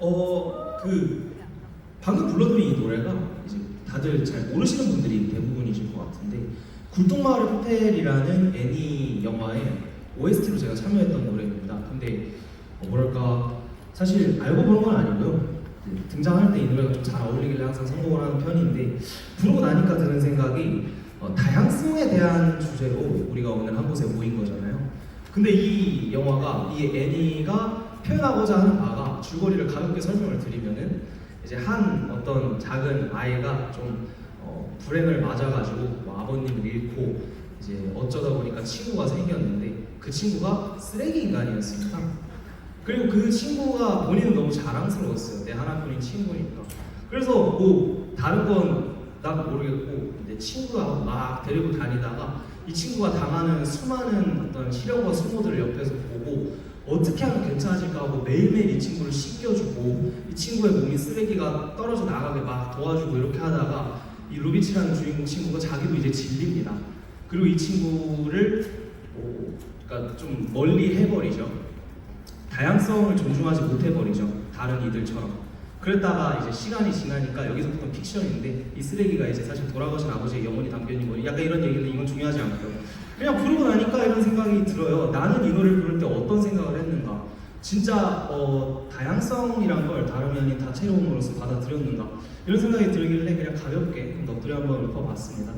어, 그 방금 불러드린 이 노래가 이제 다들 잘 모르시는 분들이 대부분이실 것 같은데 굴뚝마을의 호텔이라는 애니 영화의 OST로 제가 참여했던 노래입니다. 근데 어, 뭐랄까 사실 알고 부른 건 아니고요. 네, 등장할 때 이 노래가 좀 잘 어울리길래 항상 선곡을 하는 편인데 부르고 나니까 드는 생각이 어, 다양성에 대한 주제로 우리가 오늘 한 곳에 모인 거잖아요. 근데 이 영화가 이 애니가 표현하고자 하는 바가 줄거리를 가볍게 설명을 드리면은 이제 한 어떤 작은 아이가 좀 어, 불행을 맞아가지고 뭐 아버님을 잃고 이제 어쩌다 보니까 친구가 생겼는데 그 친구가 쓰레기 인간이었습니다. 그리고 그 친구가 본인은 너무 자랑스러웠어요. 내 하나뿐인 친구니까. 그래서 뭐 다른 건 난 모르겠고 내 친구가 막 데리고 다니다가 이 친구가 당하는 수많은 어떤 시련과 수모들을 옆에서 보고 어떻게 하면 괜찮아질까 하고 매일매일 이 친구를 씻겨주고 이 친구의 몸이 쓰레기가 떨어져 나가게 막 도와주고 이렇게 하다가 이 루비치라는 주인공 친구가 자기도 이제 질립니다. 그리고 이 친구를 뭐, 그러니까 좀 멀리 해버리죠. 다양성을 존중하지 못해버리죠. 다른 이들처럼. 그랬다가 이제 시간이 지나니까 여기서부터 픽션인데 이 쓰레기가 이제 사실 돌아가신 아버지의 영혼이 담겨 있는 거니 약간 이런 얘기인데 이건 중요하지 않고요. 그냥 부르고 나니까 이런 생각이 들어요. 나는 이 노래를 부를 때 어떤 생각을 진짜 어, 다양성이란 걸 다름이 아닌 다채로움으로서 받아들였는가? 이런 생각이 들길래 그냥 가볍게 넋두리 한번 읊어봤습니다.